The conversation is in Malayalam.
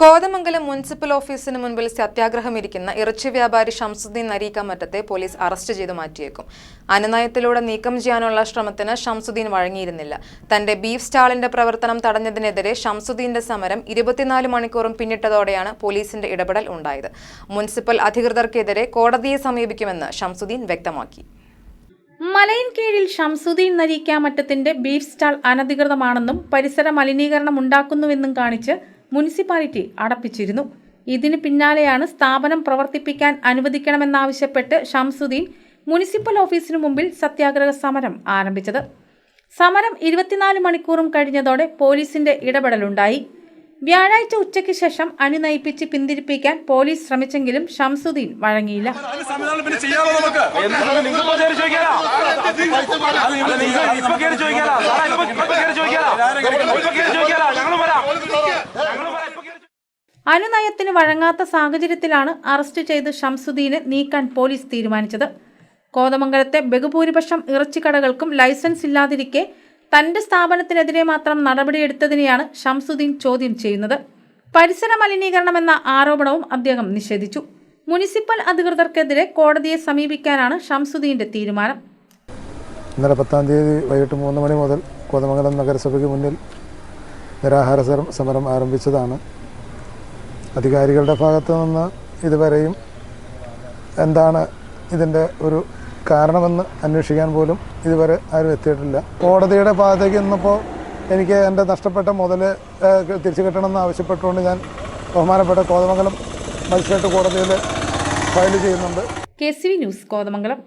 കോതമംഗലം മുനിസിപ്പൽ ഓഫീസിന് മുൻപിൽ സത്യാഗ്രഹമിരിക്കുന്ന ഇറച്ചി വ്യാപാരി ഷംസുദ്ദീൻ നരീക്കാമറ്റത്തെ പോലീസ് അറസ്റ്റ് ചെയ്തു മാറ്റിയേക്കും. അനുനയത്തിലൂടെ നീക്കം ചെയ്യാനുള്ള ശ്രമത്തിന് ഷംസുദ്ദീൻ വഴങ്ങിയിരുന്നില്ല. തന്റെ ബീഫ് സ്റ്റാളിന്റെ പ്രവർത്തനം തടഞ്ഞതിനെതിരെ ഷംസുദ്ദീന്റെ സമരം ഇരുപത്തിനാല് മണിക്കൂറും പിന്നിട്ടതോടെയാണ് പോലീസിന്റെ ഇടപെടൽ ഉണ്ടായത്. മുനിസിപ്പൽ അധികൃതർക്കെതിരെ കോടതിയെ സമീപിക്കുമെന്ന് ഷംസുദ്ദീൻ വ്യക്തമാക്കി. മലയിൻ കീഴിൽ ഷംസുദ്ദീൻ നരീക്കാമറ്റത്തിന്റെ ബീഫ് സ്റ്റാൾ അനധികൃതമാണെന്നും പരിസര മലിനീകരണം ഉണ്ടാക്കുന്നുവെന്നും കാണിച്ച് മുനിസിപ്പാലിറ്റി അടപ്പിച്ചിരുന്നു. ഇതിന് പിന്നാലെയാണ് സ്ഥാപനം പ്രവർത്തിപ്പിക്കാൻ അനുവദിക്കണമെന്നാവശ്യപ്പെട്ട് ഷംസുദ്ദീൻ മുനിസിപ്പൽ ഓഫീസിനു മുമ്പിൽ സത്യാഗ്രഹ സമരം ആരംഭിച്ചത്. സമരം ഇരുപത്തിനാല് മണിക്കൂറും കഴിഞ്ഞതോടെ പോലീസിന്റെ ഇടപെടലുണ്ടായി. വ്യാഴാഴ്ച ഉച്ചയ്ക്ക് ശേഷം അണിനയിപ്പിച്ച് പിന്തിരിപ്പിക്കാൻ പോലീസ് ശ്രമിച്ചെങ്കിലും ഷംസുദ്ദീൻ വഴങ്ങിയില്ല. അനുനയത്തിന് വഴങ്ങാത്ത സാഹചര്യത്തിലാണ് അറസ്റ്റ് ചെയ്ത് ഷംസുദ്ദീനെ നീക്കാൻ പോലീസ് തീരുമാനിച്ചത്. കോതമംഗലത്തെ ബഹുഭൂരിപക്ഷം ഇറച്ചിക്കടകൾക്കും ലൈസൻസ് ഇല്ലാതിരിക്കെ തന്റെ സ്ഥാപനത്തിനെതിരെ മാത്രം നടപടിയെടുത്തതിനെയാണ് ഷംസുദ്ദീൻ ചോദ്യം ചെയ്യുന്നത്. പരിസര മലിനീകരണമെന്ന ആരോപണവും അദ്ദേഹം നിഷേധിച്ചു. മുനിസിപ്പൽ അധികൃതർക്കെതിരെ കോടതിയെ സമീപിക്കാനാണ് ഷംസുദ്ദീന്റെ തീരുമാനം. ഇന്നലെ പത്താം തീയതി വൈകിട്ട് മൂന്ന് മണി മുതൽ കോതമംഗലം നഗരസഭയ്ക്ക് മുന്നിൽ നിരാഹാര സമരം- ആരംഭിച്ചതാണ്. അധികാരികളുടെ ഭാഗത്തു നിന്ന് ഇതുവരെയും എന്താണ് ഇതിന്റെ ഒരു കാരണമെന്ന് അന്വേഷിക്കാൻ പോലും ഇതുവരെ ആരും എത്തിയിട്ടില്ല. കോടതിയുടെ ഭാഗത്തേക്ക് നിന്നപ്പോൾ എനിക്ക് എന്റെ നഷ്ടപ്പെട്ട മുതൽ തിരിച്ചു കിട്ടണമെന്ന് ആവശ്യപ്പെട്ടുകൊണ്ട് ഞാൻ ബഹുമാനപ്പെട്ട കോതമംഗലം മജിസ്ട്രേറ്റ് കോടതിയിൽ ഫയൽ ചെയ്യുന്നുണ്ട്. K C V news Kothamangalam.